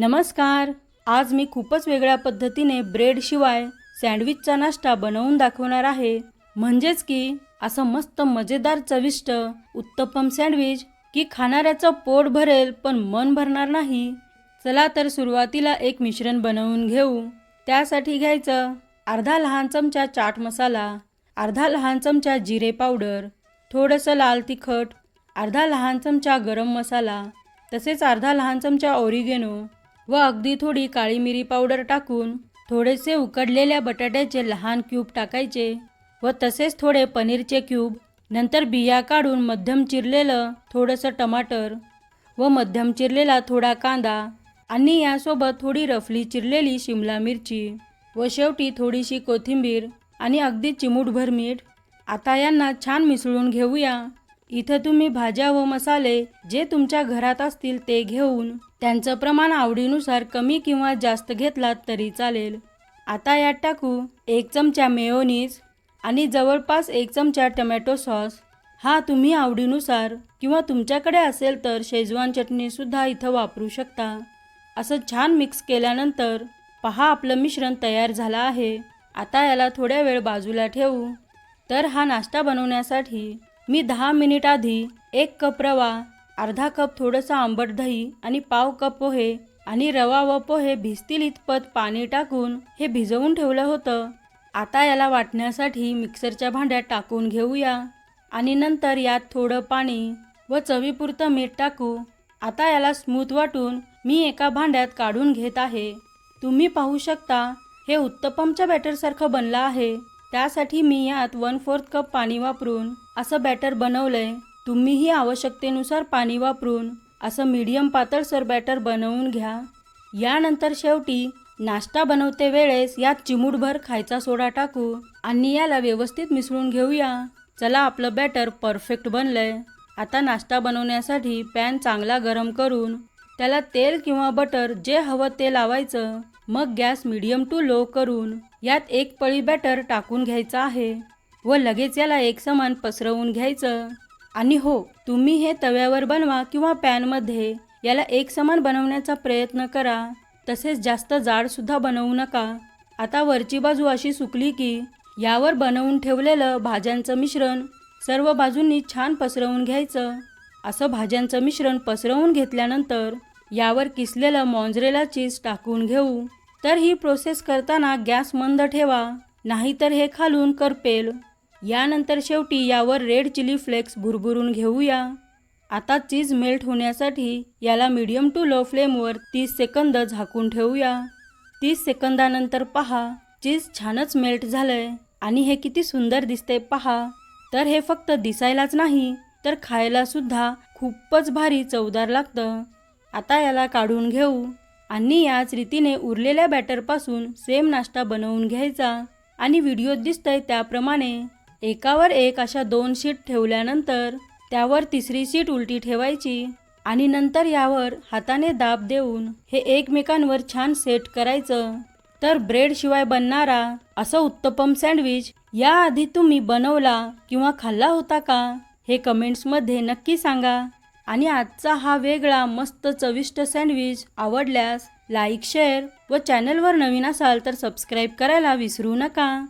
नमस्कार. आज मी खूपच वेगळ्या पद्धतीने ब्रेडशिवाय सँडविचचा नाश्ता बनवून दाखवणार आहे. म्हणजेच की असं मस्त मजेदार चविष्ट उत्तपम सँडविच की खाणाऱ्याचं पोट भरेल पण मन भरणार नाही. चला तर सुरुवातीला एक मिश्रण बनवून घेऊ. त्यासाठी घ्यायचं अर्धा लहान चमचा चाट मसाला अर्धा लहान चमचा जिरे पावडर थोडंसं लाल तिखट अर्धा लहान चमचा गरम मसाला तसेच अर्धा लहान चमचा ओरिगेनो व अगदी थोडी काळी मिरी पावडर टाकून थोडेसे उकडलेल्या बटाट्याचे लहान क्यूब टाकायचे व तसेच थोडे पनीरचे क्यूब नंतर बिया काढून मध्यम चिरलेलं थोडंसं टमाटर व मध्यम चिरलेला थोडा कांदा आणि यासोबत थोडी रफली चिरलेली शिमला मिरची व शेवटी थोडीशी कोथिंबीर आणि अगदी चिमूटभर मीठ. आता यांना छान मिसळून घेऊया. इथं तुम्ही भाज्या व मसाले जे तुमच्या घरात असतील ते घेऊन त्यांचं प्रमाण आवडीनुसार कमी किंवा जास्त घेतलात तरी चालेल. आता यात टाकू एक चमचा मेयोनीज आणि जवळपास एक चमचा टमॅटो सॉस. हा तुम्ही आवडीनुसार किंवा तुमच्याकडे असेल तर शेजवान चटणीसुद्धा इथं वापरू शकता. असं छान मिक्स केल्यानंतर पहा आपलं मिश्रण तयार झालं आहे. आता याला थोड्या वेळ बाजूला ठेवू. तर हा नाश्ता बनवण्यासाठी मी दहा मिनिट आधी एक कप रवा अर्धा कप थोडंसं आंबट दही आणि पाव कप पोहे आणि रवा व पोहे भिजतील इतपत पाणी टाकून हे भिजवून ठेवलं होतं. आता याला वाटण्यासाठी मिक्सरच्या भांड्यात टाकून घेऊया आणि नंतर यात थोडं पाणी व चवीपुरतं मीठ टाकू. आता याला स्मूथ वाटून मी एका भांड्यात काढून घेत आहे. तुम्ही पाहू शकता हे उत्तपमच्या बॅटरसारखं बनलं आहे. त्यासाठी मी यात वन फोर्थ कप पाणी वापरून असं बॅटर बनवलंय. तुम्हीही आवश्यकतेनुसार पाणी वापरून असं मीडियम पातळसर बॅटर बनवून घ्या. यानंतर शेवटी नाश्ता बनवते वेळेस यात चिमूटभर खायचा सोडा टाकू आणि याला व्यवस्थित मिसळून घेऊया. चला आपलं बॅटर परफेक्ट बनलंय. आता नाश्ता बनवण्यासाठी पॅन चांगला गरम करून त्याला तेल किंवा बटर जे हवं ते लावायचं. मग गॅस मिडियम टू लो करून यात एक पळी बॅटर टाकून घ्यायचं आहे व लगेच याला एक समान पसरवून घ्यायचं. आणि हो तुम्ही हे तव्यावर बनवा किंवा पॅनमध्ये याला एक समान बनवण्याचा प्रयत्न करा. तसेच जास्त जाडसुद्धा बनवू नका. आता वरची बाजू अशी सुकली की यावर बनवून ठेवलेलं भाज्यांचं मिश्रण सर्व बाजूंनी छान पसरवून घ्यायचं. असं भाज्यांचं मिश्रण पसरवून घेतल्यानंतर यावर किसलेलं मॉन्जरेला चीज टाकून घेऊ. तर ही प्रोसेस करताना गॅस मंद ठेवा नाहीतर हे खालून करपेल. यानंतर शेवटी यावर रेड चिली फ्लेक्स भुरभुरून घेऊया. आता चीज मेल्ट होण्यासाठी याला मीडियम टू लो फ्लेमवर तीस सेकंद झाकून ठेवूया. तीस सेकंदानंतर पहा चीज छानच मेल्ट झालंय आणि हे किती सुंदर दिसते पहा. तर हे फक्त दिसायलाच नाही तर खायला सुद्धा खूपच भारी चवदार लागतं. आता याला काढून घेऊ. आणि याच रीतीने उरलेल्या बॅटरपासून सेम नाश्ता बनवून घ्यायचा. आणि व्हिडिओत दिसतंय त्याप्रमाणे एकावर एक अशा दोन शीट ठेवल्यानंतर त्यावर तिसरी सीट उलटी ठेवायची आणि नंतर यावर हाताने दाब देऊन हे एकमेकांवर छान सेट करायचं. तर ब्रेड शिवाय बनणारा असं उत्तपम सँडविच याआधी तुम्ही बनवला किंवा खाल्ला होता का हे कमेंट्समध्ये नक्की सांगा. आणि आजचा हा वेगळा मस्त चविष्ट सँडविच आवडल्यास लाईक शेअर व चॅनलवर नवीन असाल तर सबस्क्राईब करायला विसरू नका.